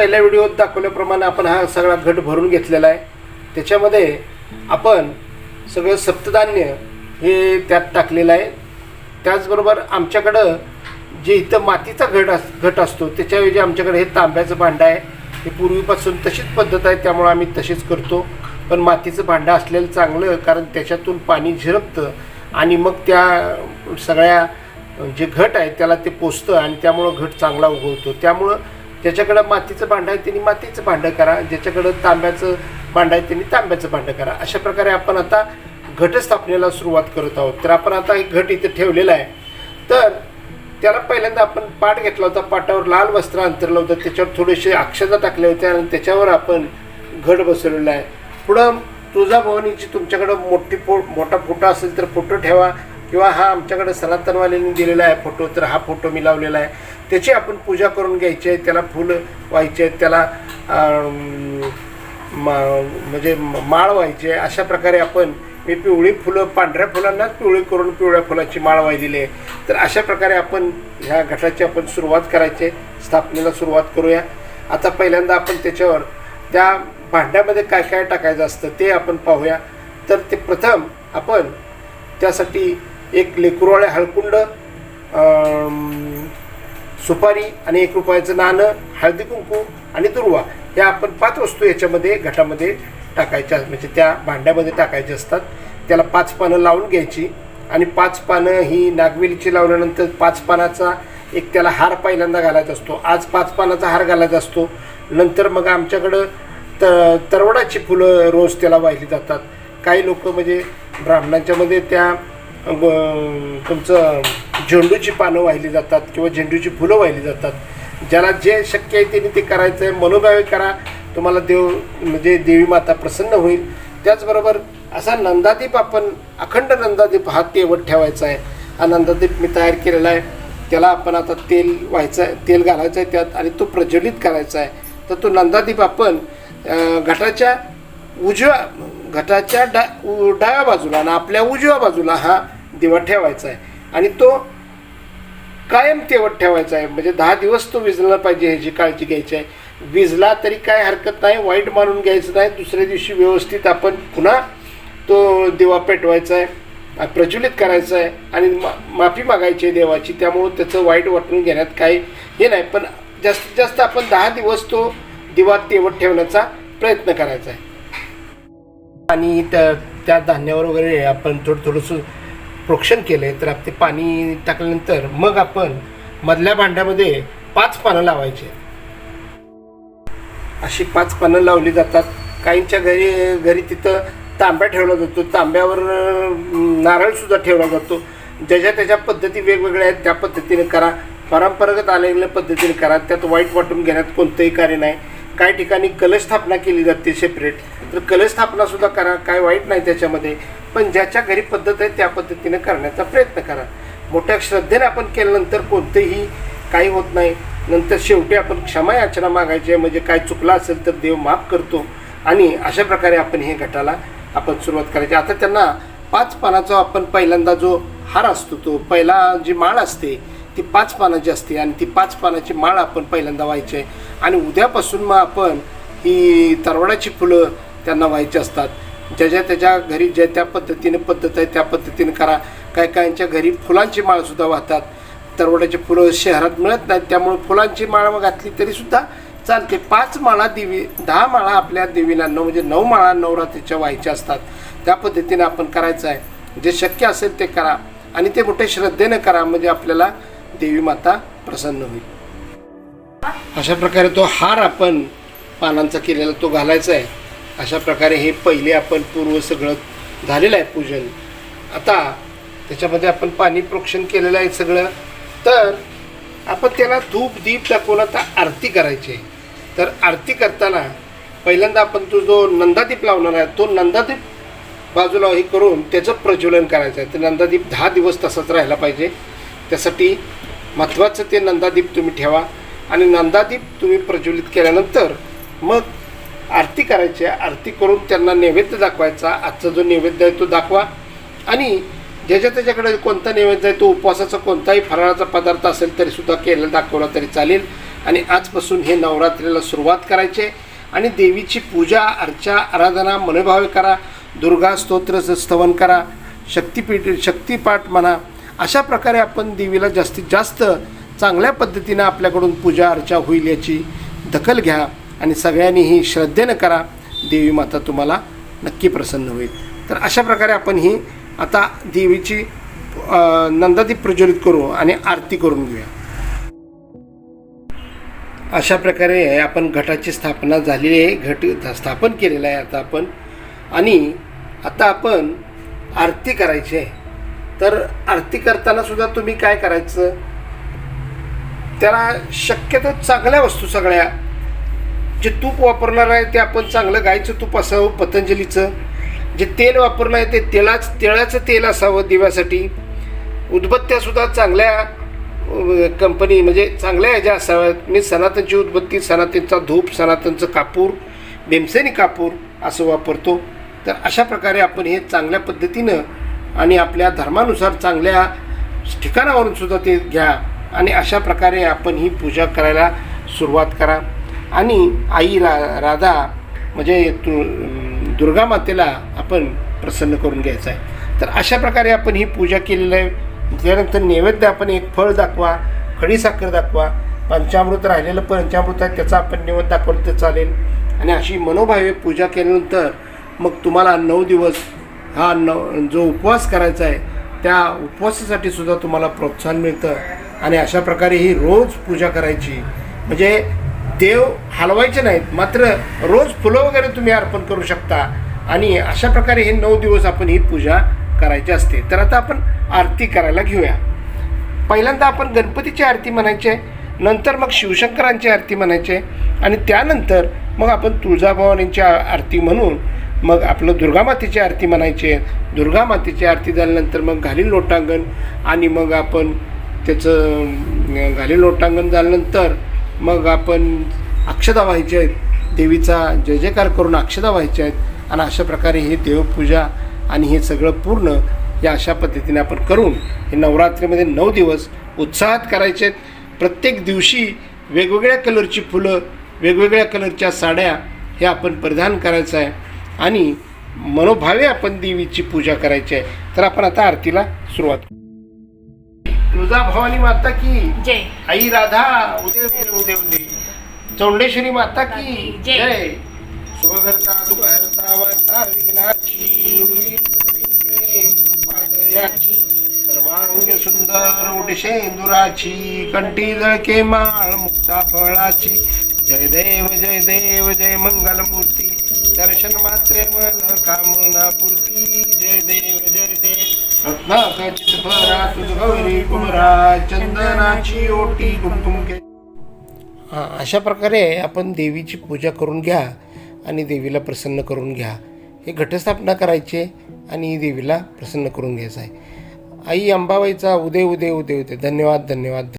पहिल्या व्हिडिओत दाखवल्याप्रमाणे आपण हा सगळा घट भरून घेतलेला आहे. त्याच्यामध्ये आपण सगळं सप्तधान्य हे त्यात टाकलेलं आहे. त्याचबरोबर आमच्याकडं जे इथं मातीचा घट अस घट असतो त्याच्याऐवजी आमच्याकडे हे तांब्याचं भांडं आहे. हे पूर्वीपासून तशीच पद्धत आहे त्यामुळे आम्ही तशीच करतो. पण मातीचं भांडं असलेलं चांगलं कारण त्याच्यातून पाणी झिरपतं आणि मग त्या सगळ्या जे घट आहे त्याला ते पोचतं आणि त्यामुळं घट चांगला उगवतो. त्यामुळं ज्याच्याकडं मातीचं भांडं आहे त्यांनी मातीचं भांडं करा. ज्याच्याकडं तांब्याचं भांडं आहे त्यांनी तांब्याचं भांडं करा. अशा प्रकारे आपण आता घटस्थापनेला सुरुवात करत आहोत. तर आपण आता एक घट इथं ठेवलेला आहे. तर त्याला पहिल्यांदा आपण पाट घेतला होता. पाटावर लाल वस्त्र अंतरलं होतं. त्याच्यावर थोडेसे अक्षता टाकले होते आणि त्याच्यावर आपण घट बसवलेला आहे. पुढं तुळजाभवानीची तुमच्याकडं मोठी फो मोठा फोटो असेल तर फोटो ठेवा. किंवा हा आमच्याकडे सनातनवाल्यांनी दिलेला आहे फोटो तर हा फोटो मी लावलेला आहे. त्याची आपण पूजा करून घ्यायची आहे त्याला फुलं व्हायचे आहेत त्याला मा म्हणजे माळ व्हायची आहे. अशा प्रकारे आपण मी पिवळी फुलं पांढऱ्या फुलांनाच पिवळी करून पिवळ्या फुलाची माळ वाहिलेली आहे. तर अशा प्रकारे आपण ह्या घटाची आपण सुरुवात करायची आहे. स्थापनेला सुरुवात करूया. आता पहिल्यांदा आपण त्याच्यावर त्या भांड्यामध्ये काय काय टाकायचं असतं ते आपण पाहूया. तर ते प्रथम आपण त्यासाठी एक लेकुरवाळे हळकुंड सुपारी आणि एक रुपयाचं नाणं हळदी कुंकू आणि दुर्वा या आपण पाच वस्तू याच्यामध्ये घटामध्ये टाकायच्या म्हणजे त्या भांड्यामध्ये टाकायच्या असतात. त्याला पाच पानं लावून घ्यायची आणि पाच पानं ही नागवेलीची लावल्यानंतर पाच पानाचा एक त्याला हार पहिल्यांदा घालायचा असतो. आज पाच पानाचा हार घालायचा असतो. नंतर मग आमच्याकडं त तरवडाची फुलं रोज त्याला वाहिली जातात. काही लोक म्हणजे ब्राह्मणांच्यामध्ये त्या ब- तुमचं झेंडूची पानं वाहिली जातात किंवा झेंडूची फुलं वाहिली जातात. ज्याला जे शक्य आहे त्यांनी ते करायचं आहे. मनोभावे करा. तुम्हाला देव म्हणजे देवी माता प्रसन्न होईल. त्याचबरोबर असा नंदादीप आपण अखंड नंदादीप हा तेवत ठेवायचा आहे. हा नंदादीप मी तयार केलेला आहे. त्याला आपण आता तेल व्हायचं आहे तेल घालायचं आहे त्यात आणि तो प्रज्वलित करायचा आहे. तर तो नंदादीप आपण घटाच्या उजव्या घटाच्या डा उ- डाव्या बाजूला आणि आपल्या उजव्या बाजूला हा दिवा ठेवायचा आहे. आणि तो कायम तेवत ठेवायचा आहे. म्हणजे दहा दिवस तो विजला पाहिजे ह्याची काळजी घ्यायची आहे. विजला तरी काय हरकत नाही वाईट मानून घ्यायचं नाही. दुसऱ्या दिवशी व्यवस्थित आपण पुन्हा तो दिवा पेटवायचा आहे प्रज्वलित करायचा आहे आणि मा माफी मागायची आहे देवाची. त्यामुळं त्याचं वाईट वाटून घेण्यात काही हे नाही. पण जास्तीत जास्त आपण दहा दिवस तो दिवा तेवत ठेवण्याचा प्रयत्न करायचा आहे. आणि त्या त्या धान्यावर वगैरे आपण थोडं थोडंसं प्रोक्षण केलं आहे तर आप- ते पाणी टाकल्यानंतर मग आपण मधल्या भांड्यामध्ये पाच पानं लावायचे. अशी पाच पानं लावली जातात. काहींच्या घरी घरी तिथं तांब्या ठेवला जातो. तांब्यावर नारळसुद्धा ठेवला जातो. ज्याच्या त्याच्या पद्धती वेगवेगळ्या आहेत त्या पद्धतीने करा. परंपरागत आलेल्या पद्धतीने करा. त्यात वाईट वाटून घेण्यात कोणतंही कार्य नाही. काही ठिकाणी कलश स्थापना केली जाते सेपरेट तर कलस्थापना सुद्धा करा काय वाईट नाही त्याच्यामध्ये. पण ज्याच्या घरी पद्धत आहे त्या पद्धतीने करण्याचा प्रयत्न करा. मोठ्या श्रद्धेने आपण केल्यानंतर कोणतेही काही होत नाही. नंतर शेवटी आपण क्षमा याचना मागायची आहे म्हणजे काय चुकला असेल तर देव माफ करतो. आणि अशा प्रकारे आपण हे गटाला आपण सुरुवात करायची. आता त्यांना पाच पानाचा आपण पहिल्यांदा जो हार असतो तो पहिला जी माळ असते ती पाच पानाची असते आणि ती पाच पानाची माळ आपण पहिल्यांदा व्हायची आहे. आणि उद्यापासून मग आपण ही तरवडाची फुलं त्यांना व्हायचे असतात. ज्याच्या त्याच्या घरी ज्या त्या पद्धतीने पद्धत आहे त्या पद्धतीने करा. काय काहींच्या घरी फुलांची माळसुद्धा वाहतात. तरवड्याची फुलं शहरात मिळत नाहीत त्यामुळे फुलांची माळ घातली तरीसुद्धा चालते. पाच माळा देवी दहा माळा आपल्या देवीला नऊ म्हणजे नऊ माळा नवरात्रीच्या व्हायच्या असतात. त्या पद्धतीने आपण करायचं आहे. जे शक्य असेल ते करा आणि ते मोठे श्रद्धेनं करा म्हणजे आपल्याला देवी माता प्रसन्न होईल. अशा प्रकारे तो हार आपण पानांचा केलेला तो घालायचा आहे. अशा प्रकारे हे पहिले आपण पूर्व सगळं झालेलं आहे पूजन. आता त्याच्यामध्ये आपण पाणी प्रोक्षण केलेलं आहे सगळं. तर आपण त्याला धूप दीप दाखवून आता आरती करायची. आहे तर आरती करताना पहिल्यांदा आपण तो जो नंदादीप लावणार आहे तो नंदादीप बाजूला हे करून त्याचं प्रज्वलन करायचं आहे. तर नंदादीप दहा दिवस तसाच राहिला पाहिजे. त्यासाठी महत्त्वाचं ते नंदादीप तुम्ही ठेवा. आणि नंदादीप तुम्ही प्रज्वलित केल्यानंतर मग आरती करायची आहे. आरती करून त्यांना नैवेद्य दाखवायचा. आजचा जो नैवेद्य आहे तो दाखवा. आणि ज्याच्या त्याच्याकडे कोणता नैवेद्य आहे तो उपवासाचा कोणताही फराळाचा पदार्थ असेल तरीसुद्धा केला केलेला दाखवला तरी चालेल. आणि आजपासून हे नवरात्रीला सुरुवात करायची आहे. आणि देवीची पूजा अर्चा आराधना मनोभावे करा. दुर्गा स्तोत्र स्तवन करा. शक्तीपीठ शक्तिपाठ म्हणा. अशा प्रकारे आपण देवीला जास्तीत जास्त चांगल्या पद्धतीनं आपल्याकडून पूजा अर्चा होईल याची दखल घ्या. आणि सगळ्यांनी ही श्रद्धेनं करा. देवी माता तुम्हाला नक्की प्रसन्न होईल. तर अशा प्रकारे आपण ही आता देवीची नंदादीप प्रज्वलित करू आणि आरती करून घेऊया. अशा प्रकारे आपण घटाची स्थापना झालेली आहे. घट स्थापन केलेलं आहे आता आपण. आणि आता आपण आरती करायची आहे. तर आरती करताना सुद्धा तुम्ही काय करायचं? त्याला शक्यतो चांगल्या वस्तू सगळ्या जे तूप वापरणार आहे ते आपण चांगलं गाईचं तूप असावं पतंजलीचं. जे तेल वापरणं आहे ते तेलाच तेलाचं तेल असावं दिव्यासाठी. उदबत्त्यासुद्धा चांगल्या कंपनी म्हणजे चांगल्या ह्याच्या असाव्यात. मी सनातनची उदबत्ती सनातनचा धूप सनातनचं कापूर बेमसेनी कापूर असं वापरतो. तर अशा प्रकारे आपण हे चांगल्या पद्धतीनं आणि आपल्या धर्मानुसार चांगल्या ठिकाणावरून सुद्धा ते घ्या आणि अशा प्रकारे आपण ही पूजा करायला सुरुवात करा. आणि आई रा राधा म्हणजे तु दुर्गा मातेला आपण प्रसन्न करून घ्यायचं आहे. तर अशा प्रकारे आपण ही पूजा केलेली आहे. त्यानंतर नैवेद्य आपण एक फळ दाखवा खडीसाखर दाखवा पंचामृत राहिलेलं पंचामृत आहे त्याचा आपण नैवेद्य दाखवलं तर चालेल. आणि अशी मनोभावे पूजा केल्यानंतर मग तुम्हाला नऊ दिवस हा न जो उपवास करायचा आहे त्या उपवासासाठी सुद्धा तुम्हाला प्रोत्साहन मिळतं. आणि अशा प्रकारे ही रोज पूजा करायची. म्हणजे देव हलवायचे नाहीत मात्र रोज फुलं वगैरे तुम्ही अर्पण करू शकता. आणि अशा प्रकारे हे नऊ दिवस आपण ही पूजा करायची असते. तर आता आपण आरती करायला घेऊया. पहिल्यांदा आपण गणपतीची आरती म्हणायची नंतर मग शिवशंकरांची आरती म्हणायची आणि त्यानंतर मग आपण तुळजाभवानींची आरती म्हणून मग आपलं दुर्गामातेची आरती म्हणायची दुर्गामातेची आरती झाल्यानंतर मग घालील लोटांगण आणि मग आपण त्याचं घाली घालील लोटांगण झाल्यानंतर मग आपण अक्षता व्हायची आहेत. देवीचा जय जयकार करून अक्षता व्हायच्या आहेत. आणि अशा प्रकारे हे देवपूजा आणि हे सगळं पूर्ण या अशा पद्धतीने आपण करून हे नवरात्रीमध्ये नऊ दिवस उत्साहात करायचे आहेत. प्रत्येक दिवशी वेगवेगळ्या कलरची फुलं वेगवेगळ्या कलरच्या साड्या हे आपण परिधान करायचं आहे. आणि मनोभावे आपण देवीची पूजा करायची आहे. तर आपण आता आरतीला सुरुवात करू. तुळजा भवानी माता की जय. आई राधा उदय उदय उदय उदय. चौंडेश्वरी माता की जय. शुभकर्ता दुःखहर्ता वार्ता विघ्नाची उर्वी प्रेम पादयाची सर्वांग सुंदर उडशेंदुराची कंठी जळके माळ मुक्ता फळाची. जय देव जय देव जय मंगलमूर्ती. दर्शन मात्रे मन कामना पूर्ती. जय देव जय देव. रत्नाखचित भरा कुमरा चंदनाची ओटी कुमकुम के हां अशा प्रकारे आपण देवीची पूजा करून घ्या आणि देवीला प्रसन्न करून घ्या. हे घटस्थापना करायची आणि देवीला प्रसन्न करून घ्यायचं आहे. आई अंबाबाईचा उदय उदय उदय उदय. धन्यवाद धन्यवाद.